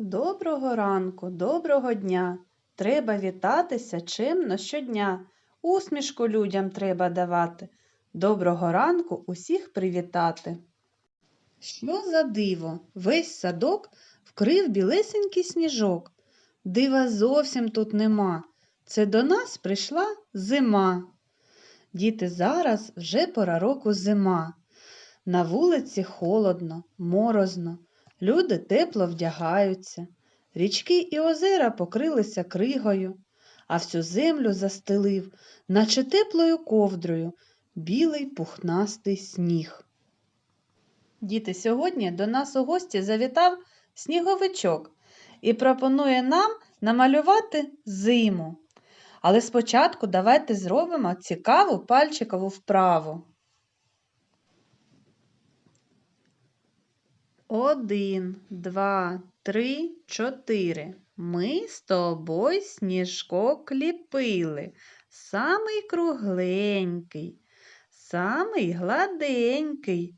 Доброго ранку, доброго дня. Треба вітатися чимно щодня. Усмішку людям треба давати. Доброго ранку усіх привітати. Що за диво? Весь садок вкрив білесенький сніжок. Дива зовсім тут нема. Це до нас прийшла зима. Діти, зараз вже пора року зима. На вулиці холодно, морозно. Люди тепло вдягаються. Річки і озера покрилися кригою, а всю землю застелив, наче теплою ковдрою, білий пухнастий сніг. Діти, сьогодні до нас у гості завітав сніговичок і пропонує нам намалювати зиму. Але спочатку давайте зробимо цікаву пальчикову вправу. Один, два, три, чотири. Ми з тобою сніжок ліпили. Самий кругленький, самий гладенький,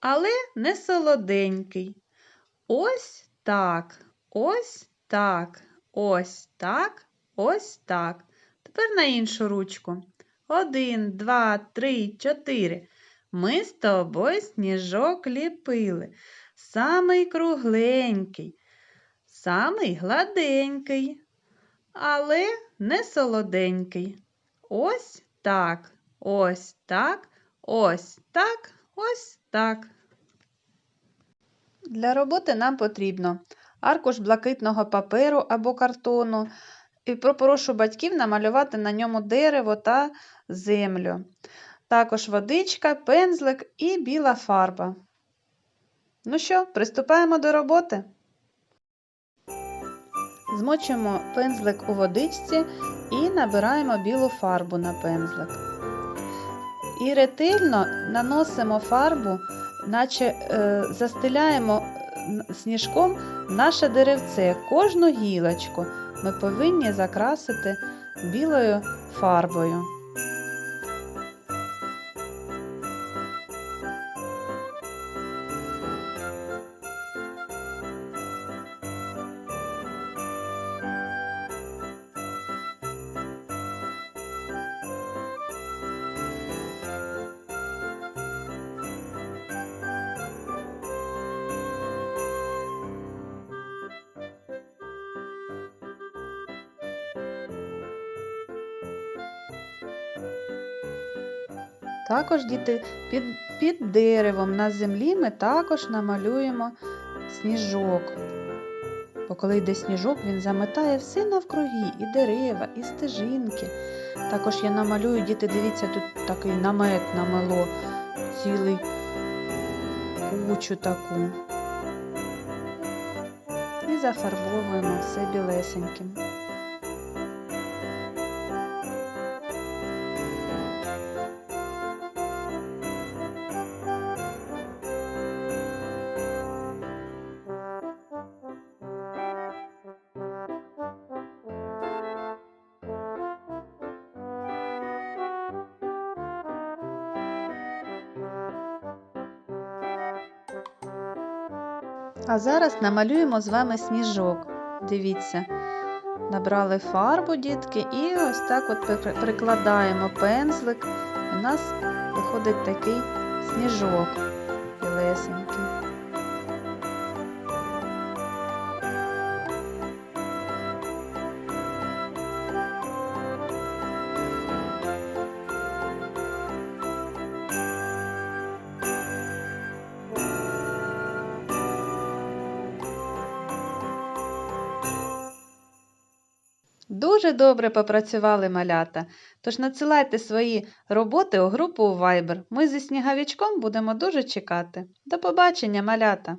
але не солоденький. Ось так, ось так, ось так, ось так. Тепер на іншу ручку. Один, два, три, чотири. Ми з тобою сніжок ліпили. Самий кругленький, самий гладенький, але не солоденький. Ось так, ось так, ось так, ось так. Для роботи нам потрібно аркуш блакитного паперу або картону. І попрошу батьків намалювати на ньому дерево та землю. Також водичка, пензлик і біла фарба. Ну що, приступаємо до роботи. Змочимо пензлик у водичці і набираємо білу фарбу на пензлик. І ретельно наносимо фарбу, наче е, застеляємо сніжком наше деревце, кожну гілочку ми повинні закрасити білою фарбою. Також діти під, під деревом на землі ми також намалюємо сніжок. Бо коли йде сніжок, він заметає все навкруги, і дерева, і стежинки. Також я намалюю, діти, дивіться, тут такий намет намело, цілий кучу таку. І зафарбовуємо все білесеньким. А зараз намалюємо з вами сніжок. Дивіться, набрали фарбу, дітки, і ось так от прикладаємо пензлик. У нас виходить такий сніжок білесенький. Дуже добре попрацювали малята. Тож надсилайте свої роботи у групу у Viber. Ми зі сніговичком будемо дуже чекати. До побачення, малята!